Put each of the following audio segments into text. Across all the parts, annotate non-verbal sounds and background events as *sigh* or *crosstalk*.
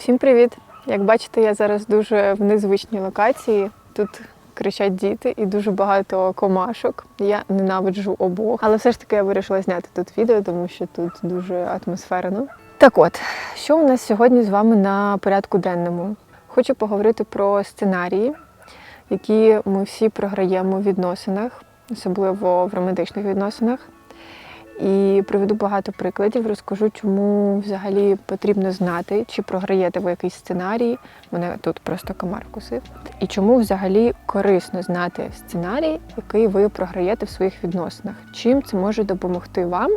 Всім привіт! Як бачите, я зараз дуже в незвичній локації. Тут кричать діти і дуже багато комашок. Я ненавиджу обох, але все ж таки я вирішила зняти тут відео, тому що тут дуже атмосферно. Так от, що у нас сьогодні з вами на порядку денному? Хочу поговорити про сценарії, які ми всі програємо в відносинах, особливо в романтичних відносинах. І приведу багато прикладів, розкажу, чому взагалі потрібно знати, чи програєте ви якийсь сценарій. Мене тут просто комар вкусив. І чому взагалі корисно знати сценарій, який ви програєте в своїх відносинах. Чим це може допомогти вам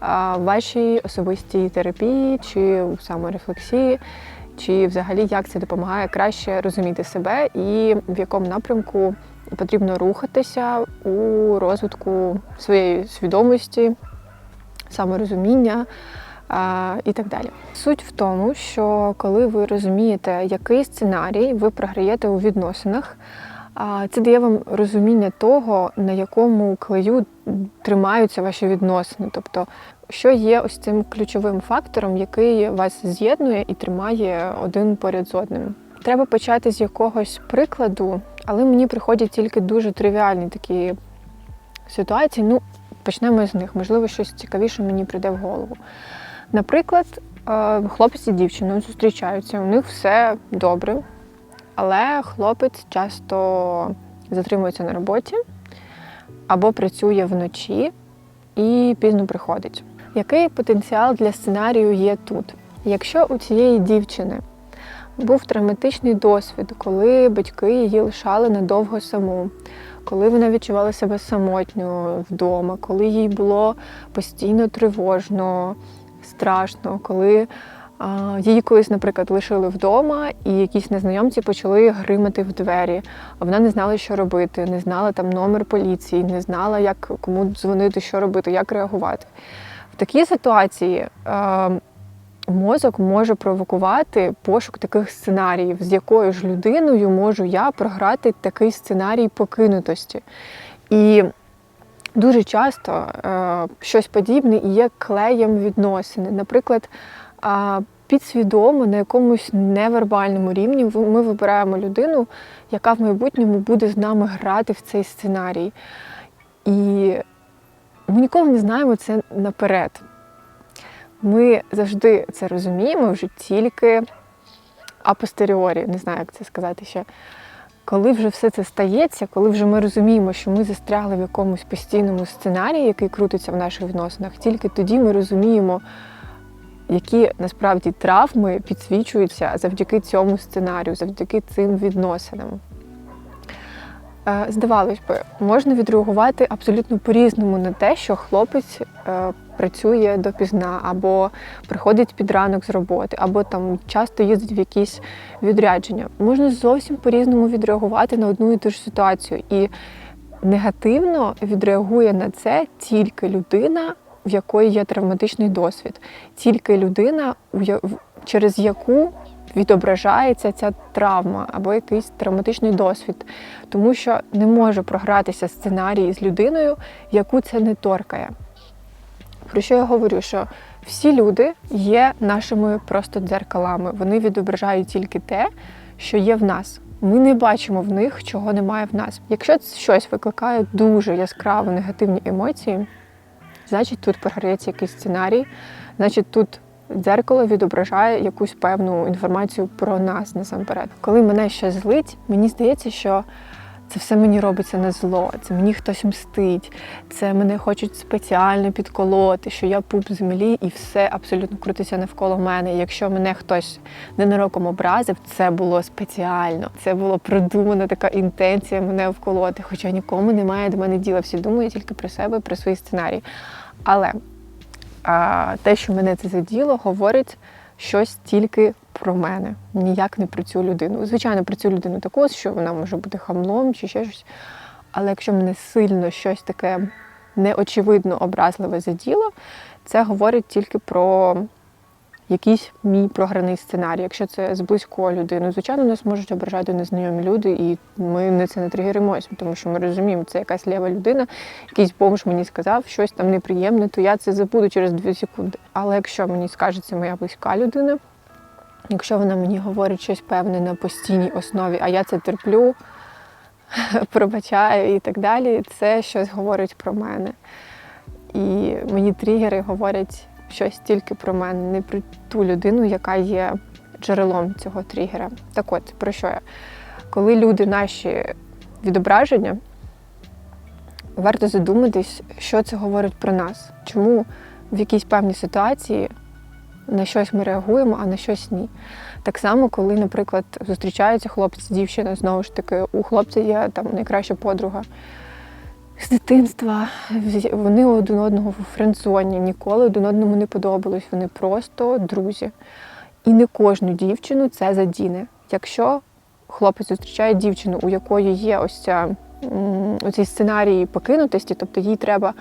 в вашій особистій терапії чи в саморефлексії, чи взагалі як це допомагає краще розуміти себе і в якому напрямку потрібно рухатися у розвитку своєї свідомості, саморозуміння і так далі. Суть в тому, що коли ви розумієте, який сценарій ви програєте у відносинах, це дає вам розуміння того, на якому клею тримаються ваші відносини. Тобто, що є ось цим ключовим фактором, який вас з'єднує і тримає один поряд з одним. Треба почати з якогось прикладу, але мені приходять тільки дуже тривіальні такі ситуації. Ну, почнемо з них. Можливо, щось цікавіше мені прийде в голову. Наприклад, е, хлопець і дівчина зустрічаються, у них все добре, але хлопець часто затримується на роботі або працює вночі і пізно приходить. Який потенціал для сценарію є тут? Якщо у цієї дівчини був травматичний досвід, коли батьки її лишали надовго саму, коли вона відчувала себе самотньо вдома, коли їй було постійно тривожно, страшно, коли її колись, наприклад, лишили вдома, і якісь незнайомці почали гримати в двері. А вона не знала, що робити, не знала там номер поліції, не знала, як кому дзвонити, що робити, як реагувати. В такій ситуації. Мозок може провокувати пошук таких сценаріїв, з якою ж людиною можу я програти такий сценарій покинутості. І дуже часто е, щось подібне і є клеєм відносини. Наприклад, е, підсвідомо на якомусь невербальному рівні ми вибираємо людину, яка в майбутньому буде з нами грати в цей сценарій. І ми ніколи не знаємо це наперед. Ми завжди це розуміємо вже тільки апостеріорі, не знаю, як це сказати ще. Коли вже все це стається, коли вже ми розуміємо, що ми застрягли в якомусь постійному сценарії, який крутиться в наших відносинах, тільки тоді ми розуміємо, які насправді травми підсвічуються завдяки цьому сценарію, завдяки цим відносинам. Е, Здавалось би, можна відреагувати абсолютно по-різному на те, що хлопець е, працює допізна, або приходить під ранок з роботи, або там часто їздить в якісь відрядження. Можна зовсім по-різному відреагувати на одну і ту ж ситуацію. І негативно відреагує на це тільки людина, в якої є травматичний досвід, тільки людина, через яку відображається ця травма або якийсь травматичний досвід, тому що не може програтися сценарій з людиною, яку це не торкає. Про що я говорю? Що всі люди є нашими просто дзеркалами. Вони відображають тільки те, що є в нас. Ми не бачимо в них, чого немає в нас. Якщо щось викликає дуже яскраво негативні емоції, значить тут програється якийсь сценарій, значить тут дзеркало відображає якусь певну інформацію про нас насамперед. Коли мене щось злить, мені здається, що це все мені робиться на зло, це мені хтось мстить, це мене хочуть спеціально підколоти, що я пуп землі і все абсолютно крутиться навколо мене. Якщо мене хтось ненароком образив, це було спеціально, це була продумана така інтенція мене вколоти. Хоча нікому немає до мене діла. Всі думають тільки про себе, про свої сценарії. Але а, те, що мене це заділо, говорить щось тільки про мене, ніяк не про цю людину. Звичайно, про цю людину також, що вона може бути хамлом чи ще щось. Але якщо мене сильно щось таке неочевидно образливе заділо, це говорить тільки про якийсь мій програний сценарій. Якщо це з близькою людиною, звичайно, нас можуть ображати незнайомі люди, і ми не це не тригеримося, тому що ми розуміємо, це якась лєва людина, якийсь бомж мені сказав щось там неприємне, то я це забуду через дві секунди. Але якщо мені скаже це моя близька людина, Якщо вона мені говорить щось певне на постійній основі, а я це терплю, *laughs* пробачаю і так далі, це щось говорить про мене. І мені тригери говорять щось тільки про мене, не про ту людину, яка є джерелом цього тригера. Так от, про що я? Коли люди наші відображення, варто задуматись, що це говорить про нас. Чому в якійсь певній ситуації на щось ми реагуємо, а на щось ні. Так само, коли, наприклад, зустрічаються хлопець, дівчина, знову ж таки, у хлопця є там найкраща подруга з дитинства. Вони один одного в френдзоні, ніколи один одному не подобались. Вони просто друзі. І не кожну дівчину це задіне. Якщо хлопець зустрічає дівчину, у якої є ось ця м, оцей сценарій покинутості, тобто їй треба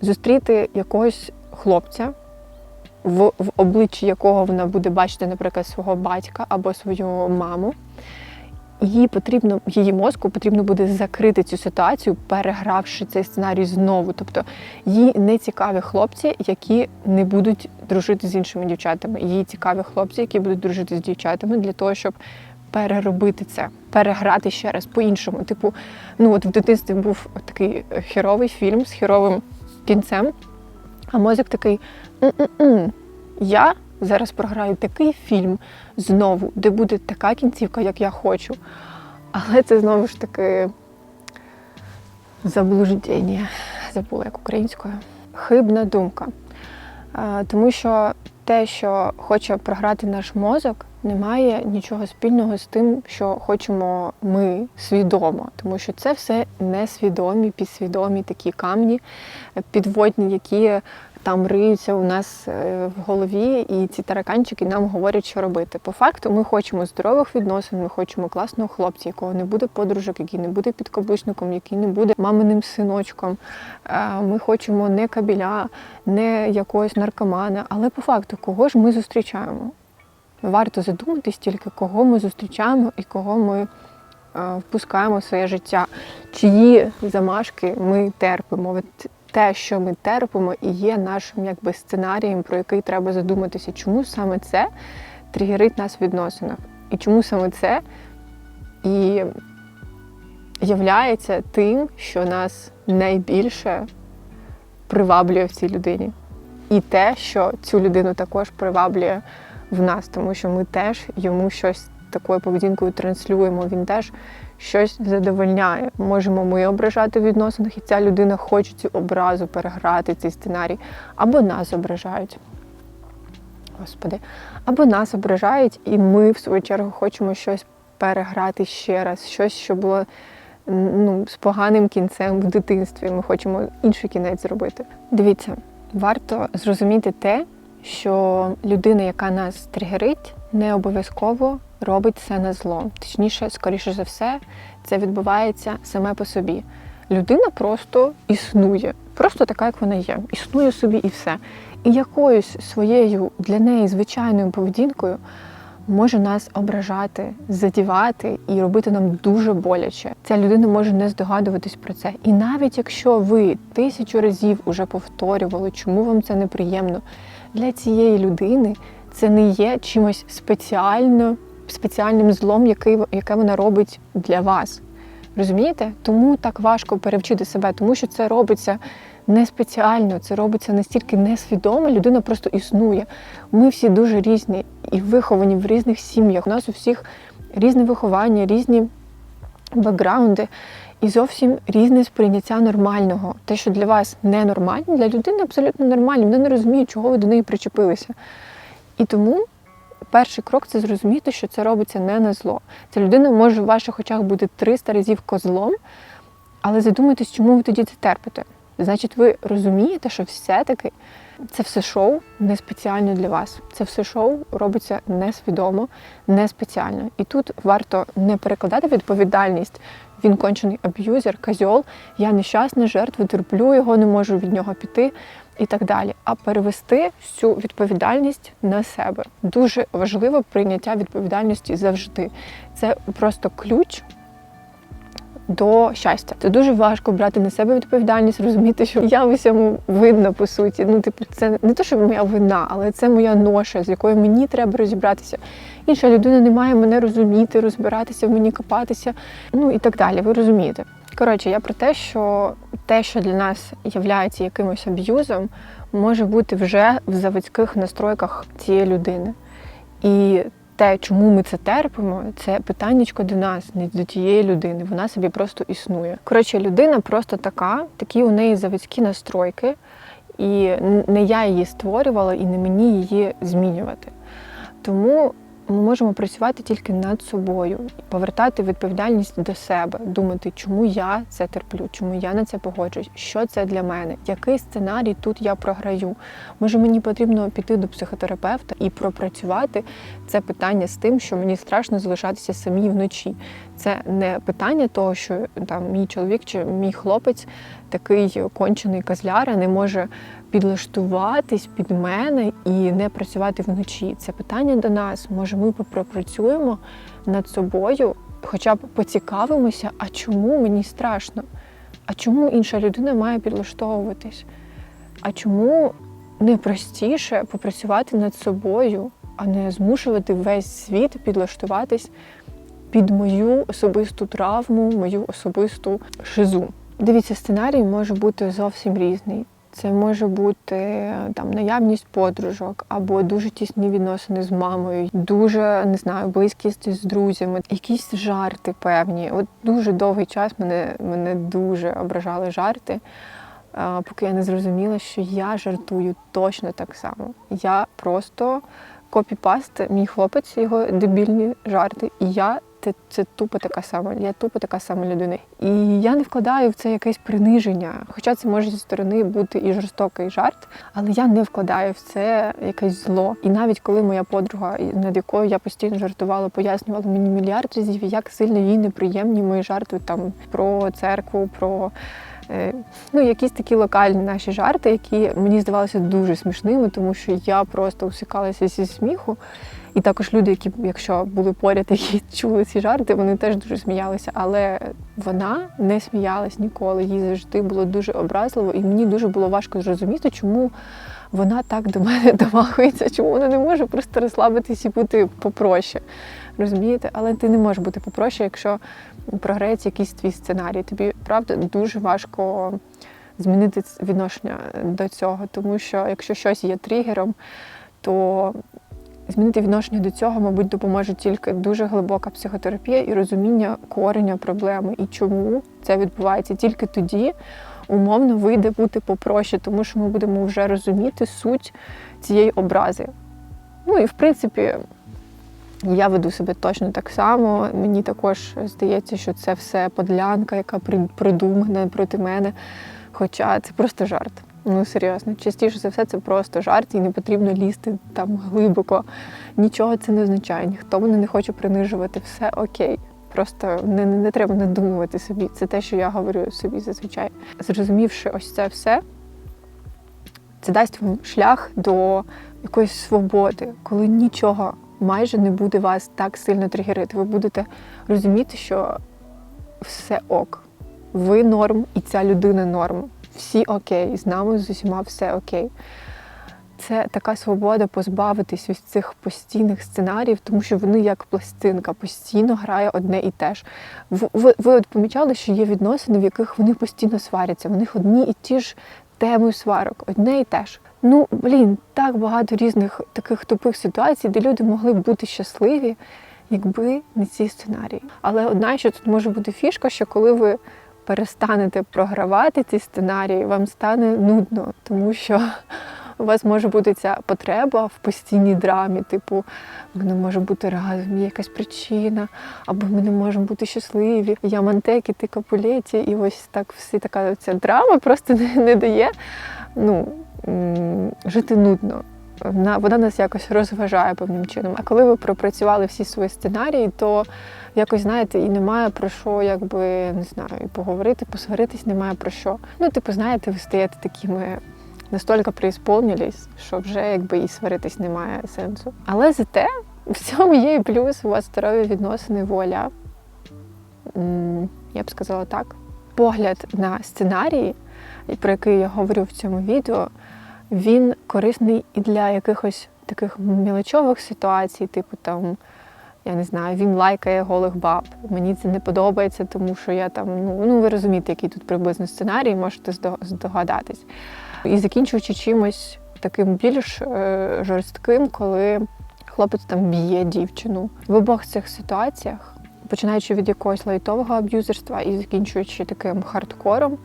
зустріти якогось хлопця, в, в обличчі якого вона буде бачити, наприклад, свого батька або свою маму. Їй потрібно, її мозку потрібно буде закрити цю ситуацію, перегравши цей сценарій знову. Тобто їй не цікаві хлопці, які не будуть дружити з іншими дівчатами. Їй цікаві хлопці, які будуть дружити з дівчатами для того, щоб переробити це, переграти ще раз по-іншому. Типу, ну от в дитинстві був такий херовий фільм з херовим кінцем, а мозок такий «М-м-м, я зараз програю такий фільм знову, де буде така кінцівка, як я хочу. Але це знову ж таки заблуждення. Забула як українською. Хибна думка. Тому що те, що хоче програти наш мозок, не має нічого спільного з тим, що хочемо ми свідомо, тому що це все несвідомі, підсвідомі такі камні підводні, які там риються у нас е, в голові, і ці тараканчики нам говорять, що робити. По факту, ми хочемо здорових відносин, ми хочемо класного хлопця, якого не буде подружок, який не буде підкаблучником, який не буде маминим синочком. Е, Ми хочемо не кабіля, не якогось наркомана, але по факту, кого ж ми зустрічаємо? Варто задуматись тільки, кого ми зустрічаємо і кого ми е, впускаємо в своє життя, чиї замашки ми терпимо. Те, що ми терпимо, і є нашим якби сценарієм, про який треба задуматися, чому саме це тригерить нас в відносинах, і чому саме це і являється тим, що нас найбільше приваблює в цій людині. І те, що цю людину також приваблює в нас, тому що ми теж йому щось такою поведінкою транслюємо. Він теж щось задовольняє. Можемо ми ображати в відносинах, і ця людина хоче цю образу переграти цей сценарій, або нас ображають. Господи, або нас ображають, і ми, в свою чергу, хочемо щось переграти ще раз, щось, що було ну, з поганим кінцем в дитинстві. Ми хочемо інший кінець зробити. Дивіться, варто зрозуміти те, що людина, яка нас тригерить, не обов'язково робить це на зло. Точніше, скоріше за все, це відбувається саме по собі. Людина просто існує, просто така, як вона є. Існує собі і все. І якоюсь своєю для неї звичайною поведінкою може нас ображати, задівати і робити нам дуже боляче. Ця людина може не здогадуватись про це. І навіть якщо ви тисячу разів уже повторювали, чому вам це неприємно, для цієї людини це не є чимось спеціально, спеціальним злом, який, яке вона робить для вас. Розумієте? Тому так важко перевчити себе, тому що це робиться не спеціально, це робиться настільки несвідомо, людина просто існує. Ми всі дуже різні і виховані в різних сім'ях. У нас у всіх різне виховання, різні бекграунди і зовсім різне сприйняття нормального. Те, що для вас ненормально, для людини абсолютно нормально. Вона не розуміє, чого ви до неї причепилися. І тому перший крок це зрозуміти, що це робиться не на зло. Ця людина може в ваших очах бути 300 разів козлом, але задумайтесь, чому ви тоді це терпите. Значить, ви розумієте, що все-таки це все шоу не спеціально для вас. Це все шоу робиться несвідомо, не спеціально. І тут варто не перекладати відповідальність. Він кончений аб'юзер, козьол, я нещасна жертва, терплю його, не можу від нього піти і так далі. А перевести всю відповідальність на себе. Дуже важливо прийняття відповідальності завжди. Це просто ключ до щастя. Це дуже важко брати на себе відповідальність, розуміти, що я в усьому винна по суті. Ну, типу, це не то, що моя вина, але це моя ноша, з якою мені треба розібратися. Інша людина не має мене розуміти, розбиратися в мені копатися, ну і так далі. Ви розумієте. Коротше, я про те, що те, що для нас є якимось аб'юзом, може бути вже в заводських настройках цієї людини. І те, чому ми це терпимо, це питаннячко до нас, не до тієї людини. Вона собі просто існує. Коротше, людина просто така, такі у неї заводські настройки, і не я її створювала, і не мені її змінювати. Тому ми можемо працювати тільки над собою, повертати відповідальність до себе, думати, чому я це терплю, чому я на це погоджуюсь, що це для мене, який сценарій тут я програю. Може, мені потрібно піти до психотерапевта і пропрацювати це питання з тим, що мені страшно залишатися самій вночі. Це не питання того, що там мій чоловік чи мій хлопець такий кончений козляра не може підлаштуватись під мене і не працювати вночі. Це питання до нас. Може, ми попрацюємо над собою, хоча б поцікавимося, а чому мені страшно? А чому інша людина має підлаштовуватись? А чому не простіше попрацювати над собою, а не змушувати весь світ підлаштуватись під мою особисту травму, мою особисту шизу? Дивіться, сценарій може бути зовсім різний. Це може бути там наявність подружок або дуже тісні відносини з мамою, дуже не знаю, близькість з друзями, якісь жарти певні. От дуже довгий час мене мене дуже ображали жарти, поки я не зрозуміла, що я жартую точно так само. Я просто копіпаст, мій хлопець, його дебільні жарти, і я це, це тупо така сама. Я тупо така сама людина. І я не вкладаю в це якесь приниження. Хоча це може зі сторони бути і жорстокий жарт, але я не вкладаю в це якесь зло. І навіть коли моя подруга, над якою я постійно жартувала, пояснювала мені мільярд разів, як сильно їй неприємні мої жарти там про церкву, про. Е, ну, якісь такі локальні наші жарти, які мені здавалися дуже смішними, тому що я просто усикалася зі сміху. І також люди, які, якщо були поряд, які *laughs* чули ці жарти, вони теж дуже сміялися. Але вона не сміялась ніколи. Їй завжди було дуже образливо, і мені дуже було важко зрозуміти, чому вона так до мене *laughs* домахується, чому вона не може просто розслабитись і бути попроще. Розумієте? Але ти не можеш бути попроще, якщо програється якийсь твій сценарій. Тобі правда дуже важко змінити відношення до цього, тому що якщо щось є тригером, то Змінити відношення до цього, мабуть, допоможе тільки дуже глибока психотерапія і розуміння кореня проблеми. І чому це відбувається тільки тоді, умовно вийде бути попроще, тому що ми будемо вже розуміти суть цієї образи. Ну і в принципі, я веду себе точно так само. Мені також здається, що це все подлянка, яка придумана проти мене. Хоча це просто жарт. Ну серйозно, частіше за все це просто жарт і не потрібно лізти там глибоко. Нічого це не означає, ніхто мене не хоче принижувати, все окей. Просто не, не, не треба надумувати собі. Це те, що я говорю собі зазвичай. Зрозумівши ось це все, це дасть вам шлях до якоїсь свободи, коли нічого майже не буде вас так сильно тригерити. Ви будете розуміти, що все ок. Ви норм, і ця людина норм всі окей, з нами з усіма все окей. Це така свобода позбавитись ось цих постійних сценаріїв, тому що вони як пластинка постійно грає одне і те ж. Ви, ви, от помічали, що є відносини, в яких вони постійно сваряться. В них одні і ті ж теми сварок, одне і те ж. Ну, блін, так багато різних таких тупих ситуацій, де люди могли б бути щасливі, якби не ці сценарії. Але одна, що тут може бути фішка, що коли ви перестанете програвати ці сценарії, вам стане нудно, тому що *laughs* у вас може бути ця потреба в постійній драмі, типу, ми не можемо бути разом, є якась причина, або ми не можемо бути щасливі. Я мантеки, ти капулеті, і ось так всі така ця драма просто *laughs* не, не дає ну, жити нудно. Вона, вона нас якось розважає певним чином. А коли ви пропрацювали всі свої сценарії, то якось знаєте, і немає про що, якби не знаю, і поговорити, посваритись немає про що. Ну, типу, знаєте, ви стаєте такими настільки преісполнились, що вже якби і сваритись немає сенсу. Але зате в цьому є і плюс у вас здорові відносини, воля. Я б сказала так. Погляд на сценарії, про який я говорю в цьому відео, він корисний і для якихось таких мілочових ситуацій, типу там, я не знаю, він лайкає голих баб. Мені це не подобається, тому що я там, ну, ну ви розумієте, який тут приблизно сценарій, можете здо- здогадатись. І закінчуючи чимось таким більш е, жорстким, коли хлопець там б'є дівчину. В обох цих ситуаціях, починаючи від якогось лайтового аб'юзерства і закінчуючи таким хардкором,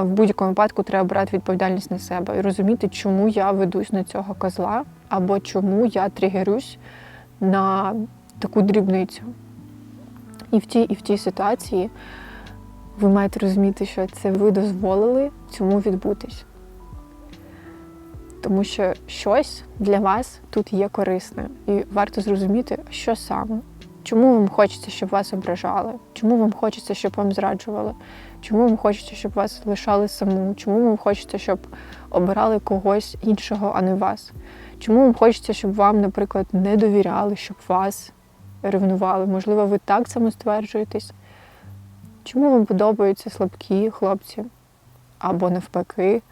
в будь-якому випадку треба брати відповідальність на себе і розуміти, чому я ведусь на цього козла, або чому я тригерюсь на таку дрібницю. І в тій, і в тій ситуації ви маєте розуміти, що це ви дозволили цьому відбутись. Тому що щось для вас тут є корисне, і варто зрозуміти, що саме. Чому вам хочеться, щоб вас ображали? Чому вам хочеться, щоб вам зраджували? Чому вам хочеться, щоб вас лишали саму? Чому вам хочеться, щоб обирали когось іншого, а не вас? Чому вам хочеться, щоб вам, наприклад, не довіряли, щоб вас ревнували? Можливо, ви так самостверджуєтесь? Чому вам подобаються слабкі хлопці? Або навпаки,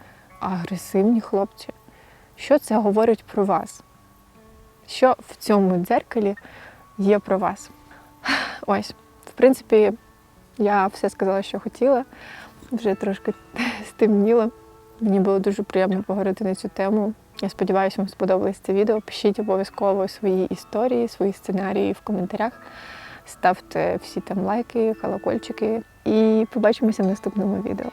агресивні хлопці? Що це говорить про вас? Що в цьому дзеркалі є про вас? Ось, в принципі, я все сказала, що хотіла. Вже трошки *laughs* стемніло. Мені було дуже приємно поговорити на цю тему. Я сподіваюся, вам сподобалось це відео. Пишіть обов'язково свої історії, свої сценарії в коментарях. Ставте всі там лайки, колокольчики. І побачимося в наступному відео.